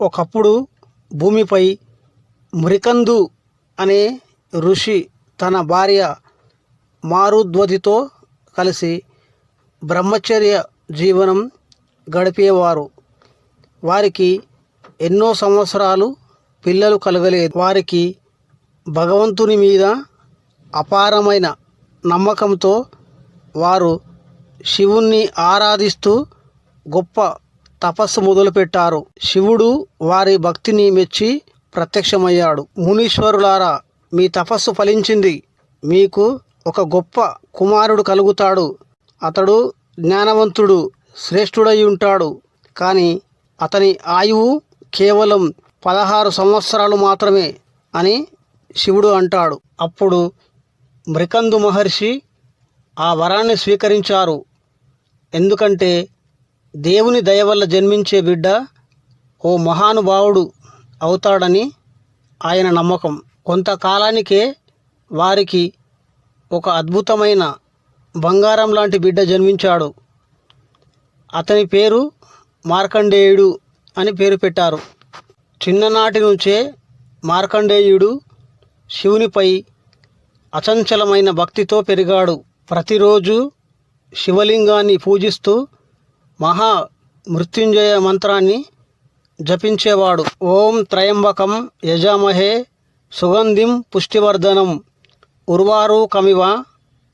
ఒకప్పుడు భూమిపై మురికందు అనే ఋషి తన భార్య మారుద్వతితో కలిసి బ్రహ్మచర్య జీవనం గడిపేవారు. వారికి ఎన్నో సంవత్సరాలు పిల్లలు కలగలేదు. వారికి భగవంతుని మీద అపారమైన నమ్మకంతో వారు శివుణ్ణి ఆరాధిస్తూ గొప్ప తపస్సు మొదలుపెట్టారు. శివుడు వారి భక్తిని మెచ్చి ప్రత్యక్షమయ్యాడు. మునీశ్వరులారా మీ తపస్సు ఫలించింది. మీకు ఒక గొప్ప కుమారుడు కలుగుతాడు. అతడు జ్ఞానవంతుడు శ్రేష్ఠుడై ఉంటాడు. కానీ అతని ఆయువు కేవలం పదహారు సంవత్సరాలు మాత్రమే అని శివుడు అంటాడు. అప్పుడు మృకందు మహర్షి ఆ వరాన్ని స్వీకరించారు. ఎందుకంటే దేవుని దయ వల్ల జన్మించే బిడ్డ ఓ మహానుభావుడు అవుతాడని ఆయన నమ్మకం. కొంతకాలానికే వారికి ఒక అద్భుతమైన బంగారం లాంటి బిడ్డ జన్మించాడు. అతని పేరు మార్కండేయుడు అని పేరు పెట్టారు. చిన్ననాటి నుంచే మార్కండేయుడు శివునిపై అచంచలమైన భక్తితో పెరిగాడు. ప్రతిరోజు శివలింగాన్ని పూజిస్తూ మహా మృత్యుంజయ మంత్రాన్ని జపించేవాడు. ఓం త్రయంబకం యజామహే సుగంధిం పుష్టివర్ధనం ఉర్వారు కమివ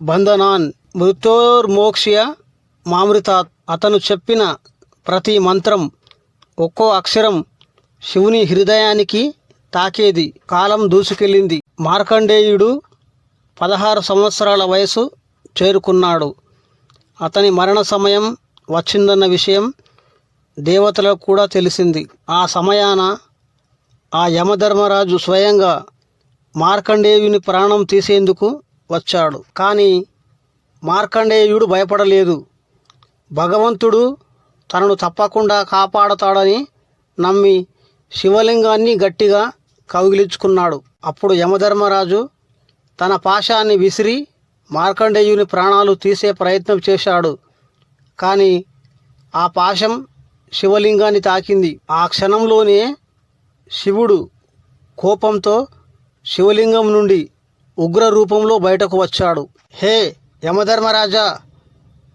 బంధనాన్ మృత్యోర్మోక్ష్య మామృతాత్ అతను చెప్పిన ప్రతి మంత్రం ఒక్కో అక్షరం శివుని హృదయానికి తాకేది. కాలం దూసుకెళ్ళింది. మార్కండేయుడు పదహారు సంవత్సరాల వయసు చేరుకున్నాడు. అతని మరణ సమయం వచ్చిందన్న విషయం దేవతలకు కూడా తెలిసింది. ఆ సమయాన ఆ యమధర్మరాజు స్వయంగా మార్కండేయుని ప్రాణం తీసేందుకు వచ్చాడు. కానీ మార్కండేయుడు భయపడలేదు. భగవంతుడు తనను తప్పకుండా కాపాడతాడని నమ్మి శివలింగాన్ని గట్టిగా కౌగిలించుకున్నాడు. అప్పుడు యమధర్మరాజు తన పాశాన్ని విసిరి మార్కండేయుని ప్రాణాలు తీసే ప్రయత్నం చేశాడు. కానీ ఆ పాశం శివలింగాన్ని తాకింది. ఆ క్షణంలోనే శివుడు కోపంతో శివలింగం నుండి ఉగ్ర రూపంలో బయటకు వచ్చాడు. హే యమధర్మరాజా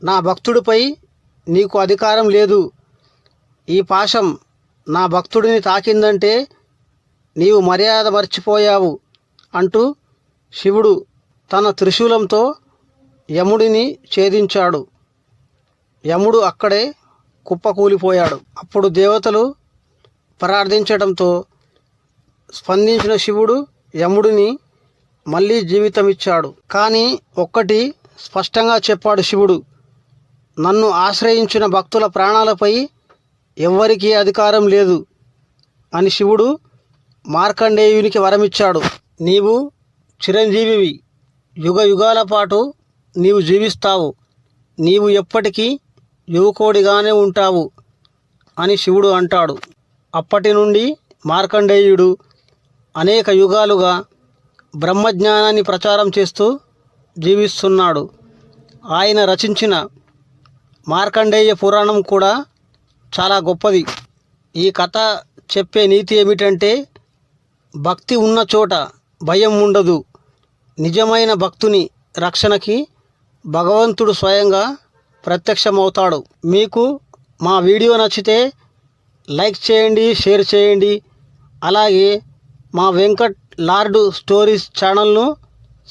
నా భక్తుడిపై నీకు అధికారం లేదు. ఈ పాశం నా భక్తుడిని తాకిందంటే నీవు మర్యాద మర్చిపోయావు అంటూ శివుడు తన త్రిశూలంతో యముడిని ఛేదించాడు. యముడు అక్కడే కుప్పకూలిపోయాడు. అప్పుడు దేవతలు ప్రార్థించడంతో స్పందించిన శివుడు యముడిని మళ్ళీ జీవితమిచ్చాడు. కానీ ఒక్కటి స్పష్టంగా చెప్పాడు శివుడు నన్ను ఆశ్రయించిన భక్తుల ప్రాణాలపై ఎవ్వరికీ అధికారం లేదు అని శివుడు మార్కండేయునికి వరమిచ్చాడు. నీవు చిరంజీవివి యుగ యుగాల పాటు నీవు జీవిస్తావు. నీవు ఎప్పటికీ యువకోడిగానే ఉంటావు అని శివుడు అంటాడు. అప్పటి నుండి మార్కండేయుడు అనేక యుగాలుగా బ్రహ్మజ్ఞానాన్ని ప్రచారం చేస్తూ జీవిస్తున్నాడు. ఆయన రచించిన మార్కండేయ పురాణం కూడా చాలా గొప్పది. ఈ కథ చెప్పే నీతి ఏమిటంటే భక్తి ఉన్న చోట భయం ఉండదు. నిజమైన భక్తుని రక్షణకి భగవంతుడు స్వయంగా ప్రత్యక్షమవుతాడు. మీకు మా వీడియో నచ్చితే లైక్ చేయండి షేర్ చేయండి. అలాగే మా వెంకట్ లార్డు స్టోరీస్ ఛానల్ను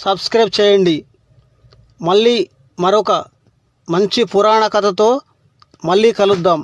సబ్స్క్రైబ్ చేయండి. మళ్ళీ మరొక మంచి పురాణ కథతో మళ్ళీ కలుద్దాం.